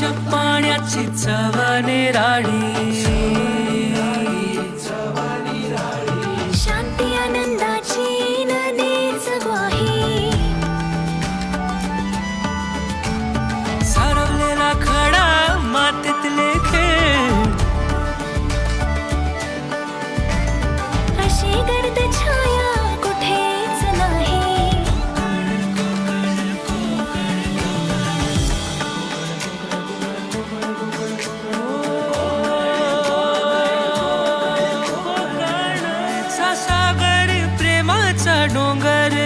पाण्याची चव राडी चढ़ूंगर